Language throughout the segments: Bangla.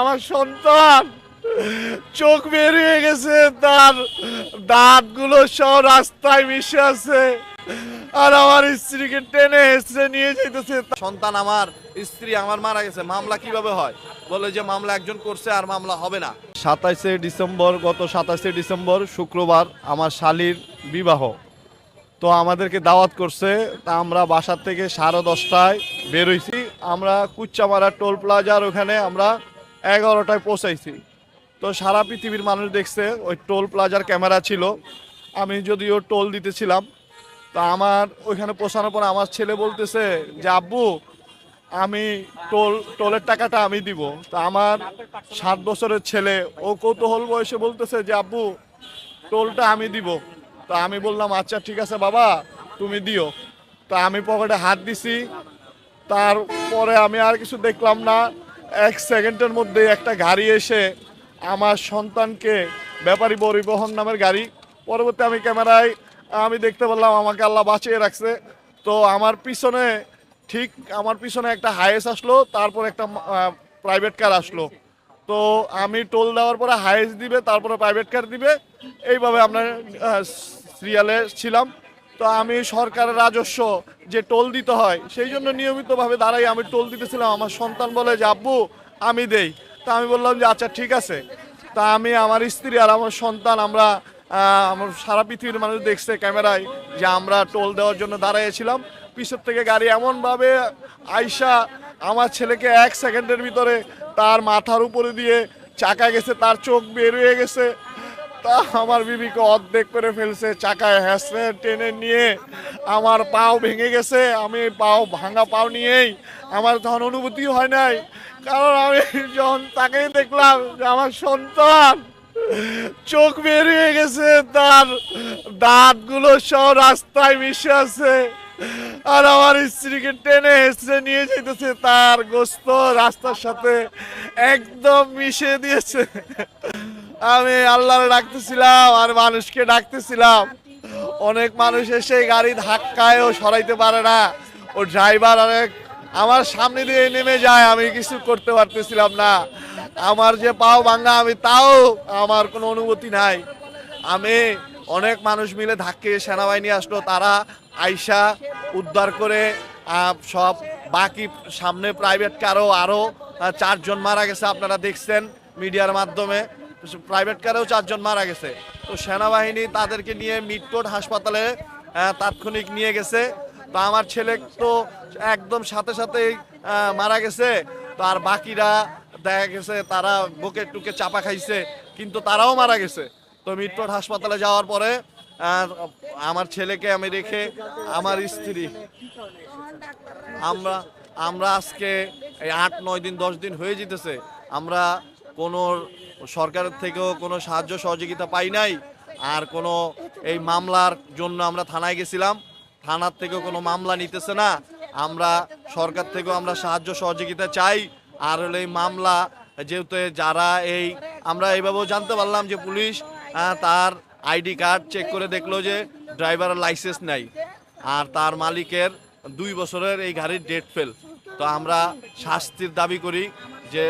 আমার সন্তান। চোখ বের হয়ে গেছে তার দাঁতগুলো সব রাস্তায় মিশে আছে। আর আমার স্ত্রীকে টেনে হেসড়ে নিয়ে যেতেছে সন্তান আমার স্ত্রী আমার মারা গেছে মামলা কীভাবে হয়? বলে যে মামলা একজন করছে আর মামলা হবে না। সাতাইশে ডিসেম্বর গত সাতাইশে ডিসেম্বর শুক্রবার আমার শালির বিবাহ। তো আমাদেরকে দাওয়াত করছে তা আমরা বাসার থেকে সাড়ে দশটায় বেরোইছি আমরা কুচ্চামারা টোল প্লাজার ওখানে আমরা এগারোটায় পৌঁছাইছি। তো সারা পৃথিবীর মানুষ দেখছে, ওই টোল প্লাজার ক্যামেরা ছিল। আমি যদিও টোল দিতেছিলাম, তা আমার ওইখানে পৌঁছানোর পর আমার ছেলে বলতেছে যে, আব্বু, আমি টোল, টোলের টাকাটা আমি দিব। তা আমার সাত বছরের ছেলে, ও কৌতূহল বয়সে বলতেছে যে, আব্বু, টোলটা আমি দিব। তা আমি বললাম আচ্ছা ঠিক আছে বাবা, তুমি দিও। তা আমি পকেটে হাত দিছি। তারপরে আমি আর কিছু দেখলাম না। এক সেকেন্ডের মধ্যে একটা গাড়ি এসে আমার সন্তানকে ব্যাপারী পরিবহন নামের গাড়ি। পরবর্তী আমি ক্যামেরায়, আমি দেখতে পারলাম আমাকে আল্লাহ বাঁচিয়ে রাখছে। তো আমার পিছনে ঠিক আমার পিছনে একটা হায়েস আসলো, তারপর একটা প্রাইভেট কার আসলো। তো আমি টোল দেওয়ার পরে হায়েস দিবে, তারপরে প্রাইভেট কার দিবে। এইভাবে আমরা সিরিয়ালে ছিলাম। তো আমি সরকারের রাজস্ব যে টোল দিতে হয়, সেই জন্য নিয়মিতভাবে দাঁড়াই, আমি টোল দিতেছিলাম। আমার সন্তান বলে যে, আব্বু, আমি দেই। তা আমি বললাম যে আচ্ছা ঠিক আছে। তা আমি আমার স্ত্রী আর আমার সন্তান, আমরা আমার সারা পৃথিবীর মানুষ দেখছে ক্যামেরায় যে, আমরা টোল দেওয়ার জন্য দাঁড়াইছিলাম। পিছর থেকে গাড়ি এমনভাবে আইসা আমার ছেলেকে এক সেকেন্ডের ভিতরে তার মাথার উপরে দিয়ে চাকা গেছে, তার চোখ বের হয়ে গেছে। তা আমার বিবিকে অর্ধেক করে ফেলছে, চাকায় হ্যাসে টেনে নিয়ে আমার পাও ভেঙে গেছে, আমি পাও, ভাঙা পাও নিয়েই আমার তখন অনুভূতি হয় নাই। কারণ আমি যখন তাকেই দেখলাম যে আমার সন্তান চোখ বের হয়ে গেছে, তার দাঁতগুলো সব রাস্তায় মিশে আছে, আর আমার স্ত্রীকে টেনে হেসড়ে নিয়ে যেতেছে তার গোস্ত রাস্তার সাথে একদম মিশে দিয়েছে। আমি আল্লাহরে ডাকতেছিলাম আর মানুষকে ডাকতেছিলাম। অনেক মানুষ এসে গাড়ি ধাক্কায় ও সরাইতে পারে না। ও ড্রাইভার অনেক আমার সামনে দিয়ে নেমে যায়, আমি কিছু করতে পারতেছিলাম না। আমার যে পাও ভাঙা আমি তাও আমার কোনো অনুভূতি নাই। আমি অনেক মানুষ মিলে ধাক্কে সেনাবাহিনী আসলো, তারা আইসা উদ্ধার করে সব বাকি সামনে প্রাইভেট কারও আরও চারজন মারা গেছে, আপনারা দেখছেন মিডিয়ার মাধ্যমে। প্রাইভেট কারেও চারজন মারা গেছে। তো সেনাবাহিনী তাদেরকে নিয়ে মিটকোট হাসপাতালে তাৎক্ষণিক নিয়ে গেছে। তো আমার ছেলে তো একদম সাথে সাথেই মারা গেছে। তো আর বাকিরা দেখা গেছে তারা বুকে টুকে চাপা খাইছে, কিন্তু তারাও মারা গেছে। তো মিটকোট হাসপাতালে যাওয়ার পরে আমার ছেলেকে আমি রেখে আমার স্ত্রী, আমরা আমরা আজকে এই আট, নয় দিন, দশ দিন হয়ে যেতেছে। আমরা কোনো সরকারের থেকেও কোনো সাহায্য সহযোগিতা পাই নাই। আর কোনো এই মামলার জন্য আমরা থানায় গেছিলাম। থানার থেকেও কোনো মামলা নিতেছে না। আমরা সরকার থেকেও আমরা সাহায্য সহযোগিতা চাই। আর এই মামলা যেহেতু যারা এই আমরা এইভাবেও জানতে পারলাম যে পুলিশ আহ, তার আইডি কার্ড চেক করে দেখল যে ড্রাইভারের লাইসেন্স নাই। আর তার মালিকের দুই বছরের এই গাড়ির ডেট ফেল। তো আমরা শাস্তির দাবি করি যে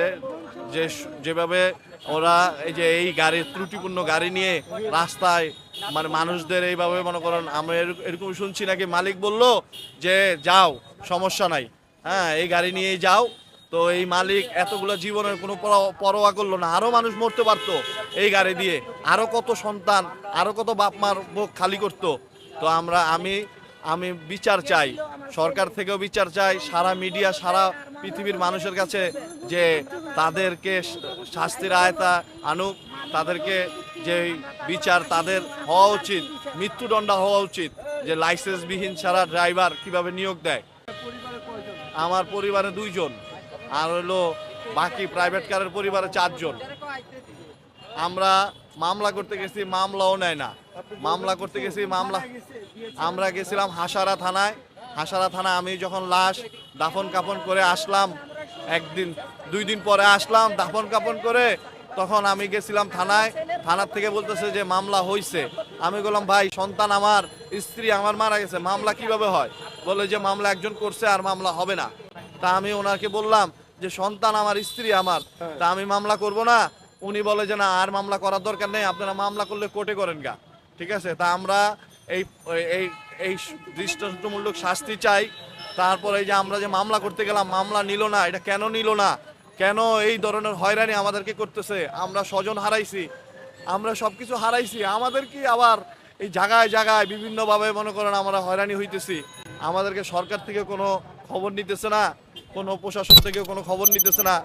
যে যেভাবে ওরা এই যে এই গাড়ির ত্রুটিপূর্ণ গাড়ি নিয়ে রাস্তায় মানে মানুষদের এইভাবে মনে করেন, আমরা এরক- এরকম শুনছি নাকি? মালিক বলল যে, যাও, সমস্যা নাই। হ্যাঁ এই গাড়ি নিয়েই যাও। তো এই মালিক এতগুলো জীবনের কোনো পরোয়া করল না। আরও মানুষ মরতে পারতো এই গাড়ি দিয়ে। আরও কত সন্তান আরও কত বাপ মার বুক খালি করতো। তো আমরা, আমি আমি বিচার চাই। সরকার থেকেও বিচার চাই। সারা মিডিয়া, সারা পৃথিবীর মানুষের কাছে যে তাদেরকে শাস্তির আয়তা আনুক, তাদেরকে যে বিচার তাদের হওয়া উচিত, মৃত্যুদণ্ড হওয়া উচিত, যে লাইসেন্সবিহীন ছাড়া ড্রাইভার কীভাবে নিয়োগ দেয়। আমার পরিবারে দুইজন, আর হলো বাকি প্রাইভেট কারের পরিবারে চারজন। আমরা মামলা করতে গেছি, মামলাও নেয় না। মামলা করতে গেছি, মামলা আমরা গেছিলাম হাসারা থানায়। হাসারা থানা আমি যখন লাশ দাফন কাফন করে আসলাম একদিন, দুই দিন পরে আসলাম, দাফন কাপন করে তখন আমি গেছিলাম থানায়। থানার থেকে বলতেছে যে মামলা হইছে। আমি বললাম, ভাই, সন্তান আমার, স্ত্রী আমার মারা গেছে, মামলা কীভাবে হয়? বলে যে, মামলা একজন করছে আর মামলা হবে না। তা আমি ওনাকে বললাম যে, সন্তান আমার, স্ত্রী আমার। তা আমি মামলা করব না। উনি বলে যে, না, আর মামলা করার দরকার নেই, আপনারা মামলা করলে কোর্টে করেন গা। ঠিক আছে? তা আমরা এই এই এই দৃষ্টান্তমূলক শাস্তি চাই। তারপরে এই যে আমরা যে মামলা করতে গেলাম, মামলা নিল না, এটা কেন নিল না? কেন এই ধরনের হয়রানি আমাদেরকে করতেছে? আমরা স্বজন হারাইছি, আমরা সব কিছু হারাইছি, আমাদের কি আবার এই জায়গায় জায়গায় বিভিন্নভাবে মনে করেন আমরা হয়রানি হইতেছি? আমাদেরকে সরকার থেকে কোনো খবর নিতেছে না, কোনো প্রশাসন থেকে কোনো খবর নিতেছে না।